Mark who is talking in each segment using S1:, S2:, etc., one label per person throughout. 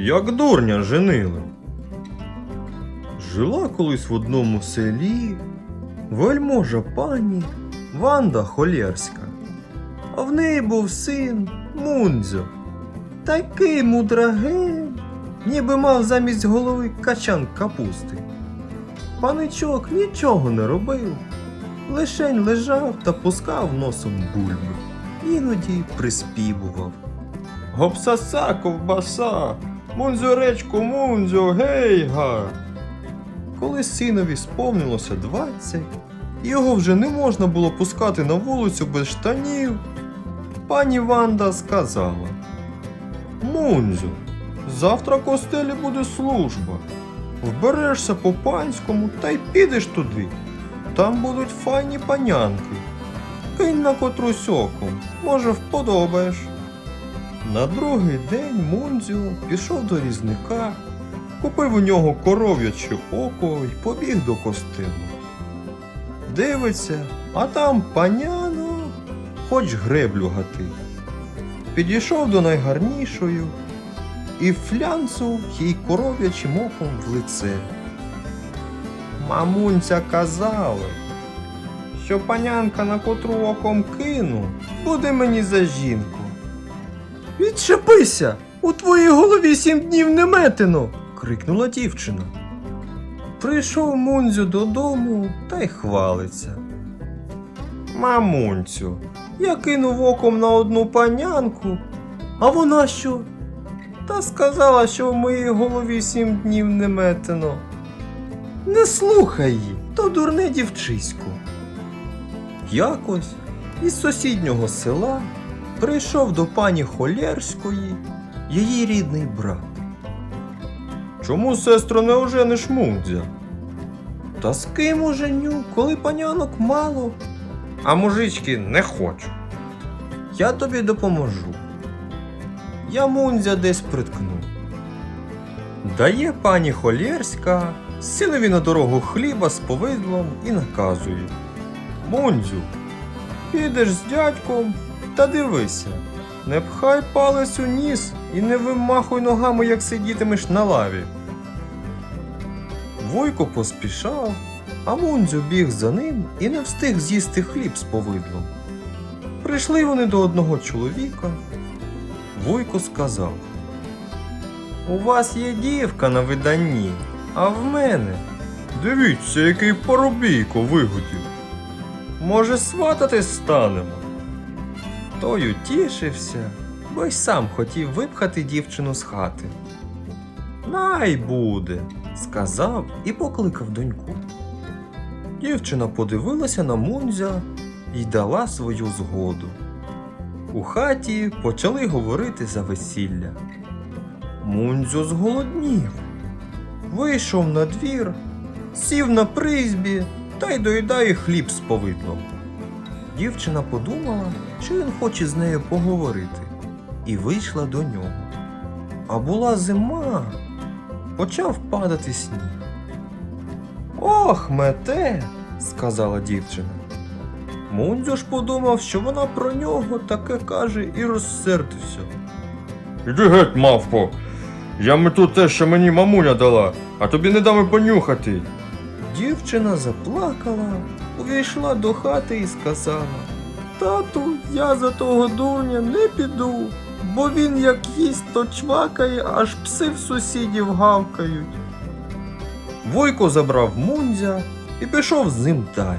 S1: як дурня женили. Жила колись в одному селі вельможа пані Ванда Холєрська. А в неї був син Мунзьо. Такий мудрагень, ніби мав замість голови качан капусти. Паничок нічого не робив, лишень лежав та пускав носом бульби, іноді приспівував. Гопсаса ковбаса, мунзьоречку мунзьо, гейга. Коли синові сповнилося 20, його вже не можна було пускати на вулицю без штанів, пані Ванда сказала: Мунзю, завтра в костелі буде служба. Вберешся по панському та й підеш туди. Там будуть файні панянки. Кинь на котрусь оком, може, вподобаєш. На другий день Мунзю пішов до різника, купив у нього коров'яче око і побіг до костелу. Дивиться, а там паняно, хоч греблю гати. Підійшов до найгарнішої і флянцув їй коров'ячим оком в лице. Мамунця казали, що панянка, на котру оком кину, буде мені за жінку. Відчепися! У твоїй голові сім днів не метено. крикнула дівчина. Прийшов Мунзю додому та й хвалиться. Мамунцю, я кинув оком на одну панянку, а вона що? Та сказала, що в моїй голові сім днів не метено. Не слухай її, то дурне дівчисько. Якось із сусіднього села прийшов до пані Холєрської її рідний брат. Чому, сестро, не ожениш Мудзя? Та з ким оженю, коли панянок мало? А мужички не хочу. Я тобі допоможу. Я Мунзя десь приткну. Дає пані Холєрська синові на дорогу хліба з повидлом і наказує. Мунзю, підеш з дядьком та дивися, не пхай палець у ніс і не вимахуй ногами, як сидітимеш на лаві. Вуйко поспішав, а Мунзю біг за ним і не встиг з'їсти хліб з повидлом. Прийшли вони до одного чоловіка. Вуйко сказав: У вас є дівка на виданні, а в мене. Дивіться, який парубійко вигодів. Може, свататись станемо. Той утішився, бо й сам хотів випхати дівчину з хати. Най буде, сказав і покликав доньку. Дівчина подивилася на Мунзя і дала свою згоду. У хаті почали говорити за весілля. Мунзю зголоднів. Вийшов на двір, сів на призбі та й доїдає хліб з повидлом. Дівчина подумала, що він хоче з нею поговорити, і вийшла до нього. А була зима, почав падати сніг. Ох, мете, сказала дівчина. Мундзю ж подумав, що вона про нього таке каже і розсердився. Іди геть, мавпо. Я мету те, що мені мамуля дала, а тобі не дам понюхати. Дівчина заплакала, увійшла до хати і сказала: Тату, я за того дурня не піду, бо він як їсть, то чвакає, аж пси в сусідів гавкають. Войко забрав Мунзя і пішов з ним далі.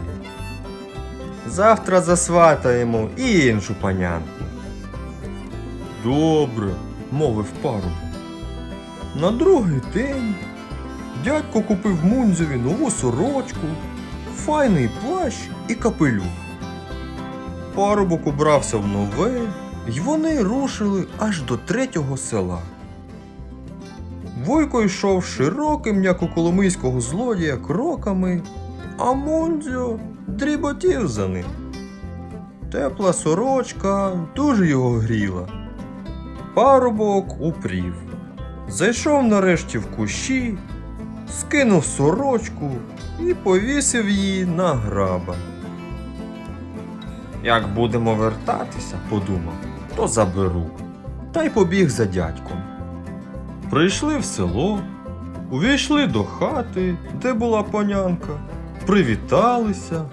S1: Завтра засватаємо і іншу панянку. Добре, мовив парубок. На другий день дядько купив Мунзеві нову сорочку, файний плащ і капелюх. Парубок убрався в нове, й вони рушили аж до третього села. Войко йшов широким, як у коломийського злодія, кроками, а Мунзьо дріботів за ним. Тепла сорочка дуже його гріла. Парубок упрів. Зайшов нарешті в кущі, скинув сорочку і повісив її на граба. Як будемо вертатися, подумав, то заберу. Та й побіг за дядьком. Прийшли в село, увійшли до хати, де була панянка, привіталися.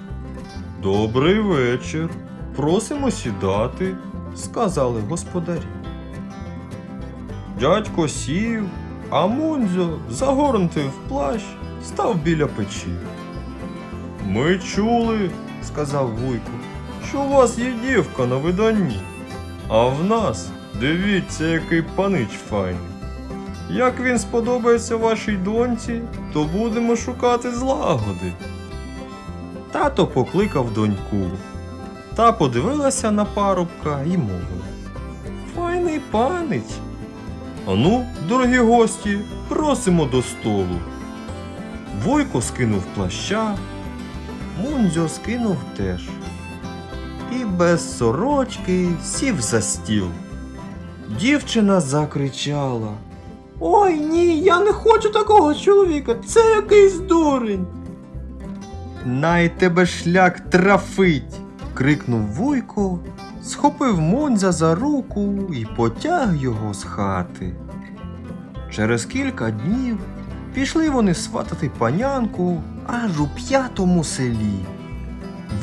S1: Добрий вечір. Просимо сідати, сказали господарі. Дядько сів, а Мунзьо, загорнутий в плащ, став біля печі. Ми чули, сказав Вуйко, що у вас є дівка на виданні, а в нас, дивіться, який панич файний. Як він сподобається вашій доньці, то будемо шукати злагоди. Тато покликав доньку. Та подивилася на парубка і мовила. Файний панич. Ану, дорогі гості, просимо до столу. Войко скинув плаща, Мунзьо скинув теж. І без сорочки сів за стіл. Дівчина закричала. Ой ні, я не хочу такого чоловіка, це якийсь дурень. Най тебе шлях трафить. крикнув Вуйко, схопив Мунзя за руку і потяг його з хати. Через кілька днів пішли вони сватати панянку аж у п'ятому селі.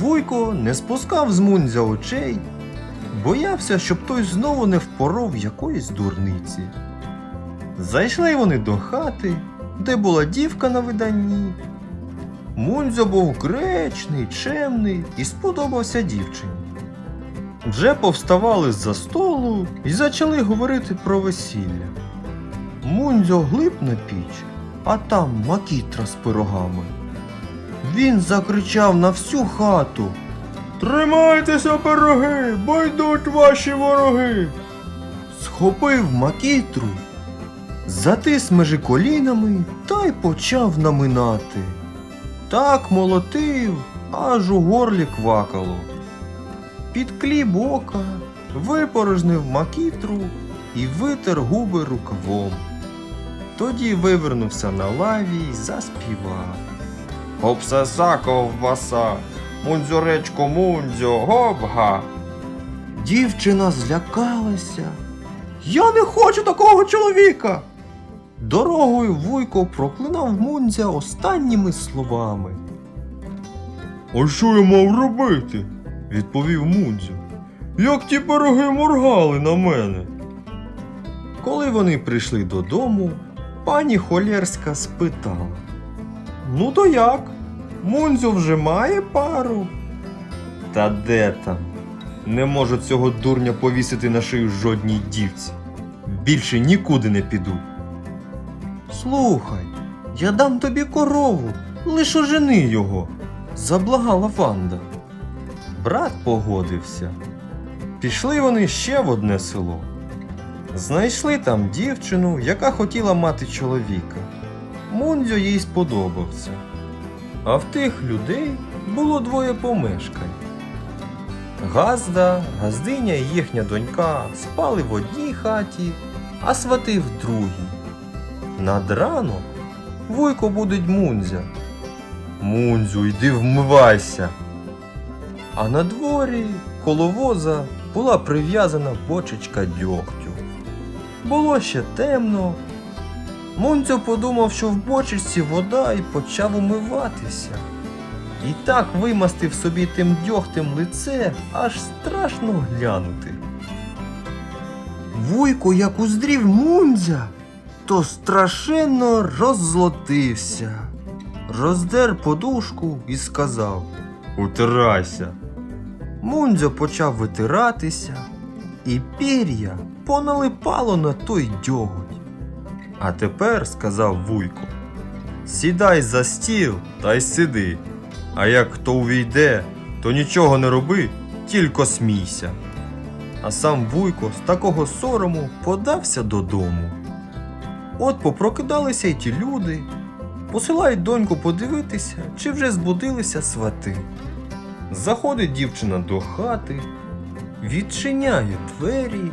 S1: Вуйко не спускав з Мунзя очей, боявся, щоб той знову не впоров якоїсь дурниці. Зайшли вони до хати, де була дівка на виданні. Мунзьо був гречний, чемний і сподобався дівчині. Вже повставали з-за столу і почали говорити про весілля. Мунзьо глиб на піч, а там макітра з пирогами. Він закричав на всю хату. Тримайтеся, пироги, бо йдуть ваші вороги. Схопив макітру, затис межи колінами та й почав наминати. Так молотив, аж у горлі квакало. Під кліп ока випорожнив макітру і витер губи рукавом. Тоді вивернувся на лаві й заспівав. Обсеса ковбаса, мунзюречко мунзьо, гопга. Дівчина злякалася. Я не хочу такого чоловіка. Дорогою Вуйко проклинав Мунзя останніми словами. А що я мав робити? Відповів Мунзю. Як ті пироги моргали на мене. Коли вони прийшли додому, пані Холєрська спитала. Ну то як? Мунзю вже має пару? Та де там? Не можу цього дурня повісити на шию жодній дівці. Більше нікуди не піду. Слухай, я дам тобі корову, лиш ожени його, заблагала Ванда. Брат погодився. Пішли вони ще в одне село. Знайшли там дівчину, яка хотіла мати чоловіка. Мундзьо їй сподобався. А в тих людей було двоє помешкань. Газда, газдиня і їхня донька спали в одній хаті, а свати в другій. Над ранок Вуйко будить Мунзя. Мунзю, йди вмивайся. А на дворі коло воза була прив'язана бочечка дьогтю. Було ще темно. Мунцю подумав, що в бочечці вода і почав умиватися. І так вимастив собі тим дьогтем лице, аж страшно глянути. Вуйко, як уздрів Мунзя, то страшенно роззлотився. Роздер подушку і сказав Утирайся. Мунзьо почав витиратися, і пір'я поналипало на той дьоготь. А тепер, сказав Вуйко, сідай за стіл та й сиди. А як хто увійде, то нічого не роби, тільки смійся. А сам Вуйко з такого сорому подався додому. От попрокидалися й ті люди, посилають доньку подивитися, чи вже збудилися свати. Заходить дівчина до хати, відчиняє двері,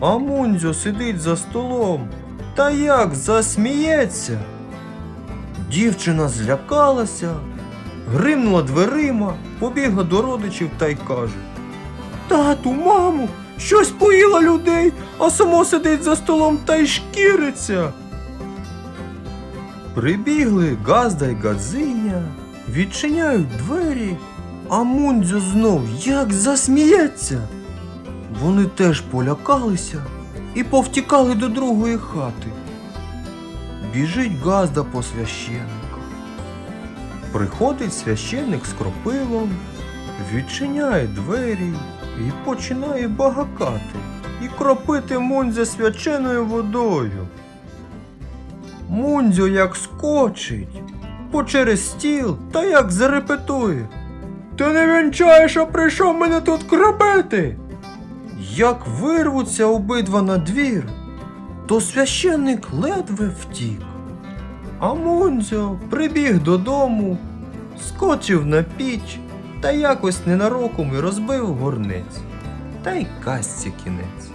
S1: а Мунзьо сидить за столом та як засміється. Дівчина злякалася, гримнула дверима, побігла до родичів та й каже: Тату, мамо, щось поїла людей, а само сидить за столом та й шкіриться. Прибігли Газда й Гадзиня, відчиняють двері, а Мундзю знов як засміється. Вони теж полякалися і повтікали до другої хати. Біжить Газда по священника. Приходить священник з кропилом, відчиняє двері і починає багакати і кропити Мундзя свяченою водою. Мундзю як скочить, по через стіл та як зарепетує. Ти не вінчаєш, а прийшов мене тут кропити. Як вирвуться обидва на двір, то священник ледве втік. А Мунзьо прибіг додому, скочив на піч та якось ненароком і розбив горниць. Та й казці кінець.